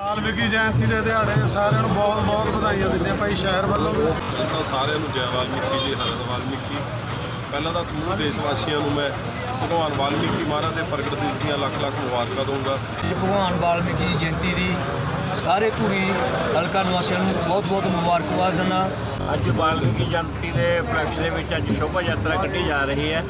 ਵਾਲਮੀਕੀ ਜਯੰਤੀ ਦੇ ਦਿਹਾੜੇ ਸਾਰਿਆਂ ਨੂੰ ਬਹੁਤ ਬਹੁਤ ਵਧਾਈਆਂ ਦਿੰਦੇ ਭਾਈ ਸ਼ਹਿਰ ਵੱਲੋਂ। ਵੀ ਤਾਂ ਸਾਰਿਆਂ ਨੂੰ ਜੈ ਵਾਲਮੀਕੀ ਜੀ ਹਰਿ ਵਾਲਮੀਕੀ। ਪਹਿਲਾਂ ਤਾਂ ਸਮੂਹ ਦੇਸ਼ ਵਾਸੀਆਂ ਨੂੰ ਮੈਂ ਭਗਵਾਨ ਵਾਲਮੀਕੀ ਮਹਾਰਾਜ ਦੇ ਪ੍ਰਗਟ ਦਿਵਸ ਦੀਆਂ ਲੱਖ ਲੱਖ ਮੁਬਾਰਕਾਂ ਦਊਂਗਾ। ਜੀ ਭਗਵਾਨ ਵਾਲਮੀਕੀ ਜਯੰਤੀ ਦੀ ਸਾਰੇ ਧੂਰੀ ਹਲਕਾ ਨਿਵਾਸੀਆਂ ਨੂੰ ਬਹੁਤ ਬਹੁਤ ਮੁਬਾਰਕਬਾਦ ਦਿੰਦਾ। ਅੱਜ ਵਾਲਮੀਕੀ ਜਯੰਤੀ ਦੇ ਉਪਲਕਸ਼ ਦੇ ਵਿੱਚ ਅੱਜ ਸ਼ੋਭਾ ਯਾਤਰਾ ਕੱਢੀ ਜਾ ਰਹੀ ਹੈ।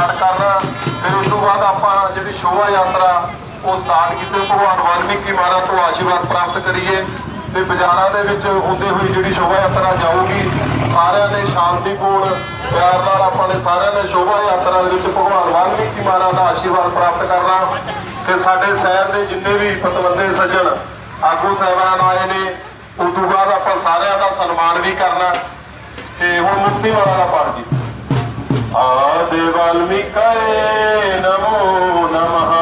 ਪਾਠ ਕਰਨਾ, ਫਿਰ ਉਸ ਤੋਂ ਬਾਅਦ ਆਪਾਂ ਜਿਹੜੀ ਸ਼ੋਭਾ ਯਾਤਰਾ, ਉਹ ਸਟਾਰਟ ਕੀਤੀ, ਭਗਵਾਨ ਵਾਲਮੀਕੀ ਮਹਾਰਾਜ ਤੋਂ ਆਸ਼ੀਰਵਾਦ ਪ੍ਰਾਪਤ ਕਰੀਏ। ਤੇ ਬਾਜ਼ਾਰਾਂ ਦੇ ਵਿੱਚ ਹੁੰਦੀ ਹੋਈ ਜਿਹੜੀ ਸ਼ੋਭਾ ਯਾਤਰਾ ਜਾਊਗੀ, ਸਾਰਿਆਂ ਨੇ ਸ਼ਾਂਤੀਪੂਰਨ ਪਿਆਰ ਨਾਲ ਆਪਾਂ ਨੇ ਸਾਰਿਆਂ ਨੇ ਸ਼ੋਭਾ ਯਾਤਰਾ ਦੇ ਵਿੱਚ ਭਗਵਾਨ ਵਾਲਮੀਕੀ ਮਹਾਰਾਜ ਦਾ ਆਸ਼ੀਰਵਾਦ ਪ੍ਰਾਪਤ ਕਰਨਾ। ਤੇ ਸਾਡੇ ਸ਼ਹਿਰ ਦੇ ਜਿੰਨੇ ਵੀ ਪਤਵੰਦੇ ਸੱਜਣ, ਆਗੂ ਸਾਹਿਬਾਨ ਆਏ ਨੇ, ਉਸ ਤੋਂ ਬਾਅਦ ਆਪਾਂ ਸਾਰਿਆਂ ਦਾ ਸਨਮਾਨ ਵੀ ਕਰਨਾ। ਤੇ ਹੁਣ ਮੁਕਤੀ ਵਾਲਾ ਦਾ ਪਾਠ ਜੀ। ਆਦਿ ਵਾਲਮੀਕਾਏ ਨਮੋ ਨਮః।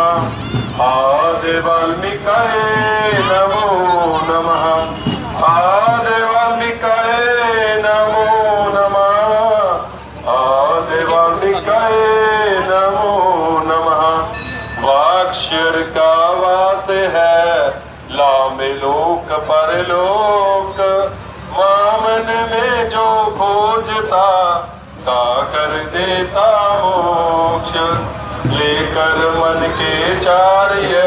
ਆਦਿ ਵਾਲਮੀਕਾਏ ਨਮੋ ਨਮః। ਆਦਿ ਵਾਲਮੀਕਾਏ ਨਮੋ ਨਮః। ਆਦਿ ਵਾਲਮੀਕਾਏ ਨਮੋ ਨਮః। ਵਾਕਸ਼ਰ ਕਾ ਵਾਸ ਹੈ, ਲਾਮੇ ਲੋਕ ਪਰਲੋਕ के चार्य धागा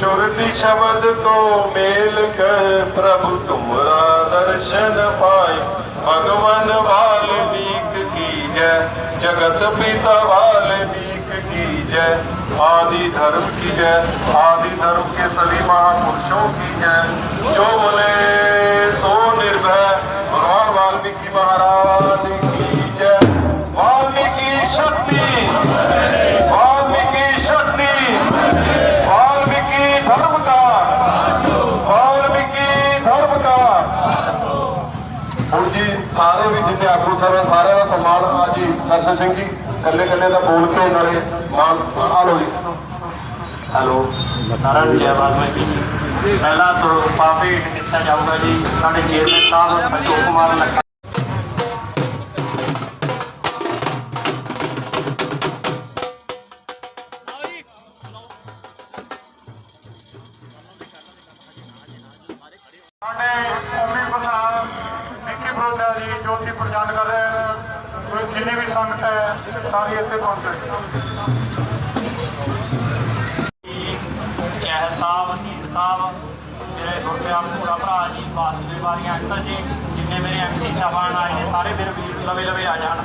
श्रुति शब्द को मेल कर प्रभु तुम्हारा दर्शन पाए भगवान वाल्मीक की जय जगत पिता वाल्मीक की जय आदि धर्म की जय आदि धर्म के सभी महापुरुषों की जय जो बोले सो निर्भय भगवान वाल्मीकि महाराज ਜੀ ਸਿੰਘ ਜੀ ਕੱਲੇ ਕੱਲੇ ਦਾ ਬੋਲ ਕੇ ਨਾਲੇ ਮਾਨ ਆ ਜੀ। ਹੈਲੋ, ਸਾਰਿਆਂ ਜੈ ਵਾਲਮੀਕੀ ਜੀ। ਪਹਿਲਾ ਸਰੂਪਾ ਭੇਟ ਕੀਤਾ ਜਾਊਗਾ ਜੀ। ਸਾਡੇ ਚੇਅਰਮੈਨ ਸਾਹਿਬ, ਅਸ਼ੋਕ ਕੁਮਾਰ ਲੱਖਾ ਸਾਡੇ ਉਮੀ ਪ੍ਰਧਾਨ ਵਿੱਕੀ ਬਰੋਦਾ ਜੀ, ਜੋਤੀ ਪ੍ਰਚਾਰ ਕਰ ਰਹੇ ਹਨ। ਜੋ ਜਿੰਨੀ ਵੀ ਸੰਗਤ ਹੈ ਸਾਰੀ ਇੱਥੇ ਪਹੁੰਚੇ ਚਹਿਲ ਸਾਹਿਬ ਨੀਰ ਸਾਹਿਬ ਮੇਰੇ ਗੁਰਪਿਆਰ ਪੂਰਾ ਭਰਾ ਜੀ ਵਾਸੂਦੇਵ ਵਾਲੀਆਂ ਅੰਕਲ ਜੀ ਜਿੰਨੇ ਮੇਰੇ ਐਮਸੀ ਸਾਹਿਬਾਨ ਆਏ ਨੇ ਸਾਰੇ ਮੇਰੇ ਵੀਰ ਲਵੇ ਲਵੇ ਆ ਜਾਣ।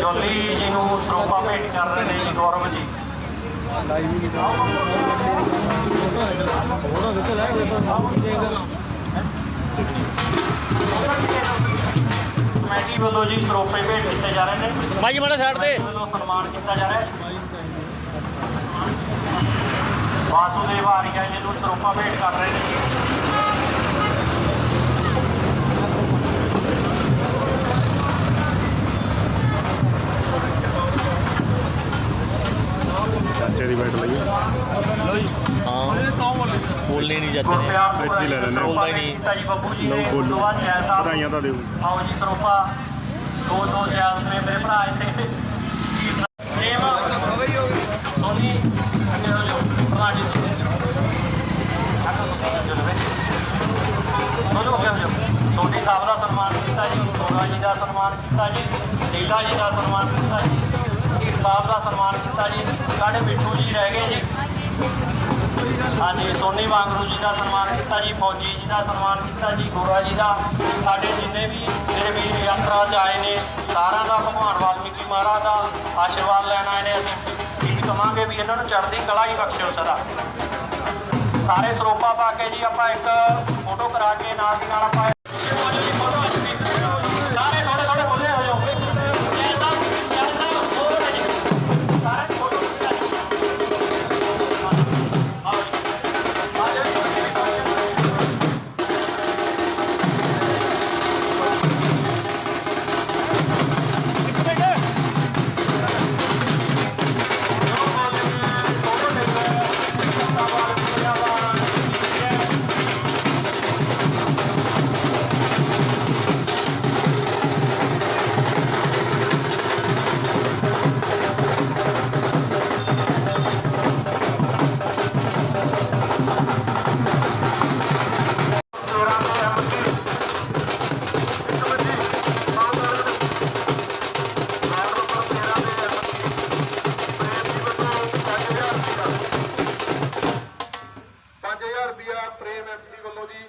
ਜੋਲੀ ਜੀ ਨੂੰ ਸਰੋਪਾ ਭੇਟ ਕਰ ਰਹੇ ਨੇ ਜੀ ਗੌਰਵ ਜੀ। ਕਮੇਟੀ ਜੀ ਸਰੋਪੇ ਭੇਟ ਕੀਤੇ ਸਾਈਡ ਤੇ। ਸਨਮਾਨ ਕੀਤਾ ਜਾ ਰਿਹਾ ਹੈ। ਵਾਸੂਦੇਵ ਆਰੀਆ ਜੀ ਨੂੰ ਸਰੋਪਾ ਭੇਟ ਕਰ ਰਹੇ ਨੇ ਚਾਚੇ ਦੀ ਬੈਠ ਲਈ ਲਓ ਜੀ। ਹਾਂ। ਇਹ ਤੋਂ ਵਾਲੀ। ਮੇਰੇ ਸਰੋਪਾ ਨੇ ਕੀਤਾ ਜੀ ਬੱਬੂ ਜੀ ਨੇ। ਚੈਲ ਸਾਹਿਬ। ਵਧਾਈਆਂ ਤਾਂ ਦਿਓ। ਆਓ ਜੀ ਸਰੋਪਾ। ਦੋ ਦੋ ਚੈਲ ਨੇ ਮੇਰੇ ਭਰਾ ਇੱਥੇ। ਸਾਹਿਬ। ਪ੍ਰੇਮ। ਸੋਨੀ ਅੱਗੇ ਹੋ ਜਾਓ ਪ੍ਰਧਾਨ ਜੀ। ਤੁਸੀਂ ਅੱਗੇ ਹੋ ਜਾਓ ਚਲੋ ਵੇ ਬੋਲੋ ਅੱਗੇ ਹੋ ਜਾਓ ਸੋਨੀ ਸਾਹਿਬ ਦਾ ਸਨਮਾਨ ਕੀਤਾ ਜੀ ਸੋਨਾ ਜੀ ਦਾ ਸਨਮਾਨ ਕੀਤਾ ਜੀ ਨੀਲਾ ਜੀ ਦਾ ਸਨਮਾਨ ਕੀਤਾ ਜੀ ਢੀਰ ਸਾਹਿਬ ਦਾ ਸਨਮਾਨ ਕੀਤਾ ਜੀ। ਸਾਡੇ ਮਿੱਠੂ ਜੀ ਰਹਿ ਗਏ ਜੀ। ਹਾਂਜੀ, ਸੋਨੀ ਵਾਂਗਰੂ ਜੀ ਦਾ ਸਨਮਾਨ ਕੀਤਾ ਜੀ, ਫੌਜੀ ਜੀ ਦਾ ਸਨਮਾਨ ਕੀਤਾ ਜੀ, ਗੋਰਾ ਜੀ ਦਾ। ਸਾਡੇ ਜਿੰਨੇ ਵੀ ਜਿਹੜੇ ਵੀਰ ਯਾਤਰਾ 'ਚ ਆਏ ਨੇ, ਸਾਰਿਆਂ ਦਾ ਭਗਵਾਨ ਵਾਲਮੀਕੀ ਮਹਾਰਾਜ ਦਾ ਆਸ਼ੀਰਵਾਦ ਲੈਣ ਆਏ ਨੇ ਅਸੀਂ। ਇਹ ਕਹਾਂਗੇ ਵੀ ਇਹਨਾਂ ਨੂੰ ਚੜ੍ਹਦੀ ਕਲਾ ਹੀ ਬਖਸ਼ਿਓ ਸਦਾ। ਸਾਰੇ ਸਰੋਪਾ ਪਾ ਕੇ ਜੀ ਆਪਾਂ ਇੱਕ ਫੋਟੋ ਕਰਾ ਕੇ ਨਾਲ ਦੀ ਨਾਲ ਆਪਾਂ ਰੁਪਿਆ ਪ੍ਰੇਮ ਐਮਸੀ ਵੱਲੋਂ ਜੀ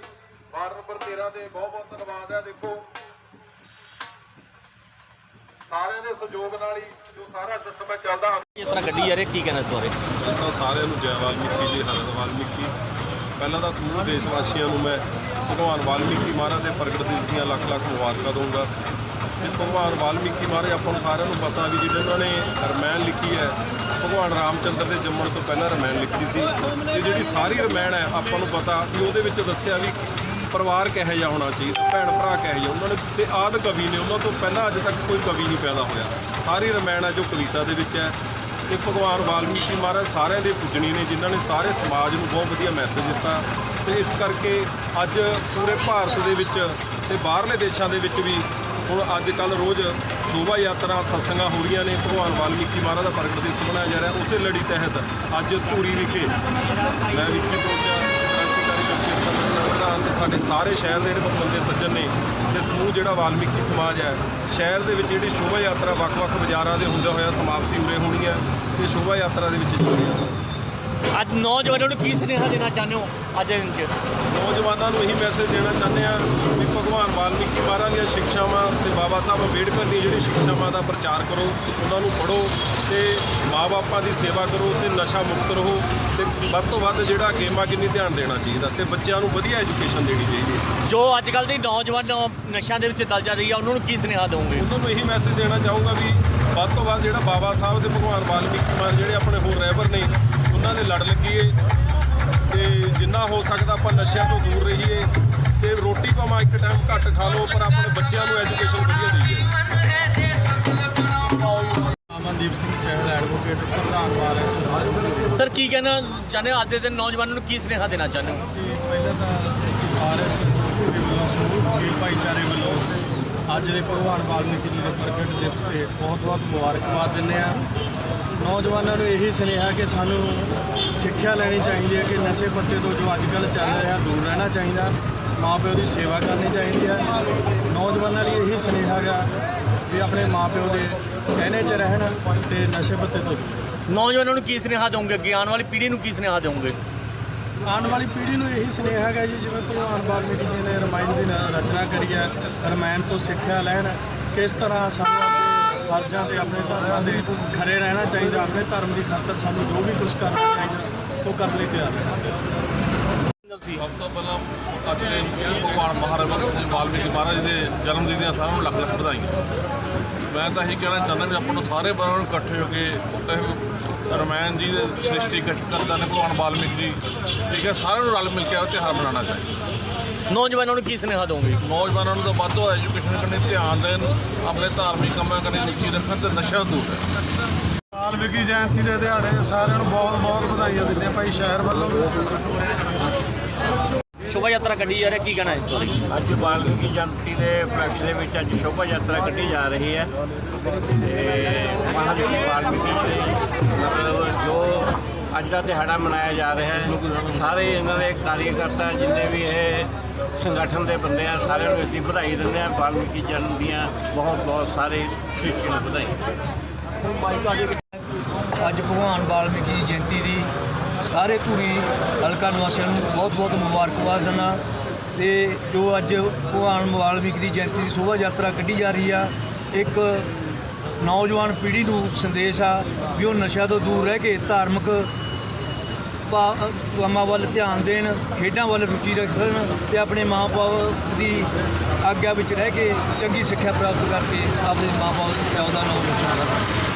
ਵਾਰਡ ਨੰਬਰ 13 ਤੇ ਬਹੁਤ ਬਹੁਤ ਧੰਨਵਾਦ ਹੈ ਦੇਖੋ। ਸਾਰਿਆਂ ਦੇ ਸਹਿਯੋਗ ਨਾਲ ਹੀ ਜੋ ਸਾਰਾ ਸਿਸਟਮ ਹੈ ਚੱਲਦਾ। ਇਸ ਤਰ੍ਹਾਂ ਗੱਡੀ ਆ ਰਹੀ ਕੀ ਕਹਿਣਾ ਇਸ ਬਾਰੇ? ਤਾਂ ਸਾਰਿਆਂ ਨੂੰ ਜੈ ਵਾਲਮੀਕੀ ਜੀ ਹਰਿ ਵਾਲਮੀਕੀ। ਪਹਿਲਾਂ ਤਾਂ ਸਮੂਹ ਦੇਸ਼ ਵਾਸੀਆਂ ਨੂੰ ਮੈਂ ਭਗਵਾਨ ਵਾਲਮੀਕੀ ਮਹਾਰਾਜ ਦੇ ਪ੍ਰਗਟ ਦਿਵਸ ਦੀਆਂ ਲੱਖ ਲੱਖ ਮੁਬਾਰਕਾਂ ਦਊਂਗਾ। ਭਗਵਾਨ ਵਾਲਮੀਕੀ ਮਹਾਰਾਜ ਆਪਾਂ ਨੂੰ ਸਾਰਿਆਂ ਨੂੰ ਪਤਾ ਵੀ ਜਿਹੜੇ ਉਹਨਾਂ ਨੇ ਰਮਾਇਣ ਲਿਖੀ ਹੈ, ਭਗਵਾਨ ਰਾਮਚੰਦਰ ਦੇ ਜੰਮਣ ਤੋਂ ਪਹਿਲਾਂ ਰਮਾਇਣ ਲਿਖੀ ਸੀ। ਤੇ ਜਿਹੜੀ ਸਾਰੀ ਰਮਾਇਣ ਹੈ, ਆਪਾਂ ਨੂੰ ਪਤਾ ਵੀ ਉਹਦੇ ਵਿੱਚ ਦੱਸਿਆ ਵੀ ਪਰਿਵਾਰ ਕਿਹੋ ਜਿਹਾ ਹੋਣਾ ਚਾਹੀਦਾ ਭੈਣ ਭਰਾ ਕਿਹੋ ਜਿਹਾ, ਉਹਨਾਂ ਨੇ ਤੇ ਆਦ ਕਵੀ ਨੇ, ਉਹਨਾਂ ਤੋਂ ਪਹਿਲਾਂ ਅੱਜ ਤੱਕ ਕੋਈ ਕਵੀ ਨਹੀਂ ਪੈਦਾ ਹੋਇਆ। ਸਾਰੀ ਰਮਾਇਣ ਹੈ ਜੋ ਕਵਿਤਾ ਦੇ ਵਿੱਚ ਹੈ। ਤੇ ਭਗਵਾਨ ਵਾਲਮੀਕੀ ਮਹਾਰਾਜ ਸਾਰਿਆਂ ਦੇ ਪੂਜਣੀ ਨੇ, ਜਿਨ੍ਹਾਂ ਨੇ ਸਾਰੇ ਸਮਾਜ ਨੂੰ ਬਹੁਤ ਵਧੀਆ ਮੈਸੇਜ ਦਿੱਤਾ। ਤੇ ਇਸ ਕਰਕੇ ਅੱਜ ਪੂਰੇ ਭਾਰਤ ਦੇ ਵਿੱਚ ਤੇ ਬਾਹਰਲੇ ਦੇਸ਼ਾਂ ਦੇ ਵਿੱਚ ਵੀ ਹੁਣ ਅੱਜ ਕੱਲ ਰੋਜ਼ ਸ਼ੋਭਾ ਯਾਤਰਾ ਸਤਸੰਗਾਂ ਹੋ ਰਹੀਆਂ ਨੇ, ਭਗਵਾਨ ਵਾਲਮੀਕੀ ਮਹਾਰਾਜ ਦਾ ਪ੍ਰਗਟ ਦਿਵਸ ਮਨਾਇਆ ਜਾ ਰਿਹਾ। ਉਸੇ ਲੜੀ ਤਹਿਤ ਅੱਜ ਧੂਰੀ ਵਿਖੇ ਮੈਂ ਵਿੱਕੀ ਪਹੁੰਚਿਆ ਕ੍ਰਾਂਤੀਕਾਰੀ ਲੋਕੀ ਪ੍ਰਧਾਨ ਤੇ ਸਾਡੇ ਸਾਰੇ ਸ਼ਹਿਰ ਦੇ ਜਿਹੜੇ ਬੰਦੇ ਸੱਜਣ ਨੇ ਤੇ ਸਮੂਹ ਜਿਹੜਾ ਵਾਲਮੀਕੀ ਸਮਾਜ ਹੈ, ਸ਼ਹਿਰ ਦੇ ਵਿੱਚ ਜਿਹੜੀ ਸ਼ੋਭਾ ਯਾਤਰਾ ਵੱਖ-ਵੱਖ ਬਾਜ਼ਾਰਾਂ ਦੇ ਹੁੰਦੇ ਹੋਇਆ ਸਮਾਪਤੀ ਉਰੇ ਹੋਣੀ ਹੈ ਤੇ ਸ਼ੋਭਾ ਯਾਤਰਾ ਦੇ ਵਿੱਚ ਜੁੜੇ ਹਾਂ ਅੱਜ ਨੌਜਵਾਨਾਂ ਨੂੰ ਕੀ ਸੁਨੇਹਾ ਦੇਣਾ ਚਾਹੁੰਦੇ ਹੋ ਅੱਜ ਦੇ ਦਿਨ 'ਚ? ਨੌਜਵਾਨਾਂ ਨੂੰ ਇਹੀ ਮੈਸੇਜ ਦੇਣਾ ਚਾਹੁੰਦੇ ਆ ਵੀ ਭਗਵਾਨ ਵਾਲਮੀਕੀ ਮਹਾਰਾਜ ਦੀਆਂ ਸਿੱਖਿਆਵਾਂ ਤੇ ਬਾਬਾ ਸਾਹਿਬ ਅੰਬੇਡਕਰ ਦੀਆਂ ਜਿਹੜੀ ਸਿੱਖਿਆਵਾਂ ਦਾ ਪ੍ਰਚਾਰ ਕਰੋ ਉਹਨਾਂ ਨੂੰ ਪੜ੍ਹੋ ਤੇ ਮਾਪੇ ਦੀ ਸੇਵਾ ਕਰੋ ਤੇ ਨਸ਼ਾ ਮੁਕਤ ਰਹੋ ਤੇ ਵੱਧ ਤੋਂ ਵੱਧ ਜਿਹੜਾ ਗੇਮਾਂ ਕਿੰਨੀ ਧਿਆਨ ਦੇਣਾ ਚਾਹੀਦਾ ਤੇ ਬੱਚਿਆਂ ਨੂੰ ਵਧੀਆ ਐਜੂਕੇਸ਼ਨ ਦੇਣੀ ਚਾਹੀਦੀ ਹੈ। ਜੋ ਅੱਜ ਕੱਲ ਦੀ ਨੌਜਵਾਨ ਨਸ਼ਿਆਂ ਦੇ ਵਿੱਚ ਦਲ ਜਾ ਰਹੀ ਆ ਉਹਨਾਂ ਨੂੰ ਕੀ ਸੁਨੇਹਾ ਦਿਓਗੇ ਉਹਨਾਂ ਨੂੰ ਇਹੀ ਮੈਸੇਜ ਦੇਣਾ ਚਾਹੂੰਗਾ ਵੀ ਵੱਧ ਤੋਂ ਵੱਧ ਜਿਹੜਾ ਬਾਬਾ ਸਾਹਿਬ ਤੇ ਭਗਵਾਨ ਵਾਲਮੀਕੀ ਮਹਾਰਾਜ ਜਿਹੜੇ ਆਪਣੇ ਹੋਰ ਰਹਿਬਰ ਨੇ ਉਹਨਾਂ ਦੇ ਲੜ ਲੱਗੀਏ ਤੇ ਜਿੰਨਾ ਹੋ ਸਕਦਾ ਆਪਾਂ ਨਸ਼ਿਆਂ ਤੋਂ ਦੂਰ ਰਹੀਏ ਤੇ ਰੋਟੀ ਭਾਵੇਂ ਇੱਕ ਟਾਈਮ ਘੱਟ ਖਾ ਲਓ ਪਰ ਆਪਣੇ ਬੱਚਿਆਂ ਨੂੰ ਐਜੂਕੇਸ਼ਨ ਵਧੀਆ ਦੇਈਏ। ਅਮਨਦੀਪ ਸਿੰਘ ਚਹਿਲ ਐਡਵੋਕੇਟ ਪ੍ਰਧਾਨ ਵਾਰਿਸ ਸਰ ਕੀ ਕਹਿਣਾ ਚਾਹੁੰਦੇ ਹੋ? ਅੱਜ ਦੇ ਦਿਨ ਨੌਜਵਾਨਾਂ ਨੂੰ ਕੀ ਸੁਨੇਹਾ ਦੇਣਾ ਚਾਹੁੰਦੇ ਹੋ? ਪਹਿਲਾਂ ਤਾਂ ਆਰਐਸ ਦੇ ਵੱਲੋਂ ਸਮੂਹ ਭਾਈਚਾਰੇ ਵੱਲੋਂ ਅੱਜ ਦੇ ਭਗਵਾਨ ਵਾਲਮੀਕੀ ਜੀ ਦੇ ਪ੍ਰਗਟ ਦਿਵਸ ਤੇ ਬਹੁਤ ਬਹੁਤ ਮੁਬਾਰਕਬਾਦ ਦਿੰਦੇ ਆ ਨੌਜਵਾਨਾਂ ਨੂੰ ਇਹੀ ਸੁਨੇਹਾ ਕਿ ਸਾਨੂੰ ਸਿੱਖਿਆ ਲੈਣੀ ਚਾਹੀਦੀ ਹੈ ਕਿ ਨਸ਼ੇ ਪੱਤੇ ਤੋਂ ਜੋ ਅੱਜ ਕੱਲ੍ਹ ਚੱਲ ਰਿਹਾ ਦੂਰ ਰਹਿਣਾ ਚਾਹੀਦਾ, ਮਾਪਿਓ ਦੀ ਸੇਵਾ ਕਰਨੀ ਚਾਹੀਦੀ ਹੈ। ਨੌਜਵਾਨਾਂ ਲਈ ਇਹੀ ਸੁਨੇਹਾ ਗਾ ਵੀ ਆਪਣੇ ਮਾਪਿਓ ਦੇ ਕਹਿਣੇ 'ਚ ਰਹਿਣ ਤੇ ਨਸ਼ੇ ਪੱਤੇ ਤੋਂ ਨੌਜਵਾਨਾਂ ਨੂੰ ਕੀ ਸੁਨੇਹਾ ਦਿਓਗੇ ਅੱਗੇ ਆਉਣ ਵਾਲੀ ਪੀੜ੍ਹੀ ਨੂੰ ਕੀ ਸੁਨੇਹਾ ਦਿਓਗੇ ਆਉਣ ਵਾਲੀ ਪੀੜ੍ਹੀ ਨੂੰ ਇਹੀ ਸੁਨੇਹਾ ਹੈਗਾ ਜੀ, ਜਿਵੇਂ ਭਗਵਾਨ ਵਾਲਮੀਕੀ ਜੀ ਨੇ ਰਮਾਇਣ ਦੀ ਨ- ਰਚਨਾ ਕਰੀ ਹੈ, ਰਮਾਇਣ ਤੋਂ ਸਿੱਖਿਆ ਲੈਣ, ਕਿਸ ਤਰ੍ਹਾਂ ਸਾਨੂੰ ਆਪਣੇ ਫਰਜ਼ਾਂ ਤੇ ਆਪਣੇ ਧਰਮਾਂ ਦੇ ਖਰੇ ਰਹਿਣਾ ਚਾਹੀਦਾ, ਆਪਣੇ ਧਰਮ ਦੀ ਖਾਤਰ ਸਾਨੂੰ ਜੋ ਵੀ ਕੁਝ ਕਰਨਾ ਚਾਹੀਦਾ, ਉਹ ਕਰਨ ਲਈ ਤਿਆਰ ਹੈ। ਸਭ ਤੋਂ ਪਹਿਲਾਂ ਆਪਣੇ ਭਗਵਾਨ ਮਹਾਰਾਜ ਵਾਲਮੀਕੀ ਮਹਾਰਾਜ ਦੇ ਜਨਮ ਦਿਨ ਦੀਆਂ ਸਾਰਿਆਂ ਨੂੰ ਲੱਖ ਲੱਖ ਵਧਾਈਆਂ। ਮੈਂ ਤਾਂ ਇਹੀ ਕਹਿਣਾ ਚਾਹੁੰਦਾ ਵੀ ਆਪਾਂ ਨੂੰ ਸਾਰੇ ਬਰਾਂ ਨੂੰ ਇਕੱਠੇ ਹੋ ਕੇ ਰਮਾਇਣ ਜੀ ਦੇ ਸ੍ਰਿਸ਼ਟੀ ਕਰਤਾ ਨੇ ਭਗਵਾਨ ਵਾਲਮੀਕੀ ਜੀ ਠੀਕ ਹੈ ਸਾਰਿਆਂ ਨੂੰ ਰਲ ਮਿਲ ਕੇ ਇਹ ਤਿਉਹਾਰ ਮਨਾਉਣਾ ਚਾਹੀਦਾ। ਨੌਜਵਾਨਾਂ ਨੂੰ ਕੀ ਸੁਨੇਹਾ ਦਿਓਗੇ ਨੌਜਵਾਨਾਂ ਨੂੰ ਤਾਂ ਵੱਧ ਤੋਂ ਐਜੂਕੇਸ਼ਨ ਕਰਨੀ ਧਿਆਨ ਦੇਣ ਆਪਣੇ ਧਾਰਮਿਕ ਕੰਮਾਂ ਕਰਨੀ ਰੁਚੀ ਰੱਖਣ ਤੇ ਨਸ਼ਾ ਦੂਰ ਰਹਿਣ। ਵਾਲਮੀਕੀ ਜਯੰਤੀ ਦੇ ਦਿਹਾੜੇ ਸਾਰਿਆਂ ਨੂੰ ਬਹੁਤ ਬਹੁਤ ਵਧਾਈਆਂ ਦਿੰਦੇ ਆ ਭਾਈ ਸ਼ਹਿਰ ਵੱਲੋਂ। ਵੀ ਸ਼ੋਭਾ ਯਾਤਰਾ ਕੱਢੀ ਜਾ ਰਹੀ ਹੈ ਕੀ ਕਹਿਣਾ ਹੈ ਸੋਰੀ ਅੱਜ ਵਾਲਮੀਕੀ ਜਯੰਤੀ ਦੇ ਉਪਲਕਸ਼ ਦੇ ਵਿੱਚ ਅੱਜ ਸ਼ੋਭਾ ਯਾਤਰਾ ਕੱਢੀ ਜਾ ਰਹੀ ਹੈ। ਤੇ ਮਹਾਰਿਸ਼ੀ ਵਾਲਮੀਕੀ ਜੀ ਦੇ ਮਤਲਬ ਜੋ ਅੱਜ ਦਾ ਦਿਹਾੜਾ ਮਨਾਇਆ ਜਾ ਰਿਹਾ ਹੈ ਸਾਰੇ ਇਹਨਾਂ ਦੇ ਕਾਰਜਕਰਤਾ ਜਿੰਨੇ ਵੀ ਇਹ ਸੰਗਠਨ ਦੇ ਬੰਦੇ ਆ ਸਾਰਿਆਂ ਨੂੰ ਅਸੀਂ ਵਧਾਈ ਦਿੰਦੇ ਆ। ਵਾਲਮੀਕੀ ਜਨਮ ਦੀਆਂ ਬਹੁਤ ਬਹੁਤ ਸਾਰੇ ਨੂੰ ਵਧਾਈ ਅੱਜ ਭਗਵਾਨ ਵਾਲਮੀਕੀ ਜਯੰਤੀ ਦੀ ਸਾਰੇ ਧੂਰੀ ਹਲਕਾ ਨਿਵਾਸੀਆਂ ਨੂੰ ਬਹੁਤ-ਬਹੁਤ ਮੁਬਾਰਕਬਾਦ ਦਿੰਦਾ। ਤੇ ਜੋ ਅੱਜ ਭਗਵਾਨ ਵਾਲਮੀਕੀ ਦੀ ਜਯੰਤੀ ਦੀ ਸ਼ੋਭਾ ਯਾਤਰਾ ਕੱਢੀ ਜਾ ਰਹੀ ਆ, ਇੱਕ ਨੌਜਵਾਨ ਪੀੜ੍ਹੀ ਨੂੰ ਸੰਦੇਸ਼ ਆ ਵੀ ਉਹ ਨਸ਼ਿਆਂ ਤੋਂ ਦੂਰ ਰਹਿ ਕੇ ਧਾਰਮਿਕ ਭਾ- ਕੰਮਾਂ ਵੱਲ ਧਿਆਨ ਦੇਣ, ਖੇਡਾਂ ਵੱਲ ਰੁਚੀ ਰੱਖਣ ਤੇ ਆਪਣੇ ਮਾਪੇ ਦੀ ਆਗਿਆ ਵਿੱਚ ਰਹਿ ਕੇ ਚੰਗੀ ਸਿੱਖਿਆ ਪ੍ਰਾਪਤ ਕਰਕੇ ਆਪਣੇ ਮਾਪੇ ਪਿਓ ਦਾ ਨਾਮ ਰੋਸ਼ਨ ਕਰਨ।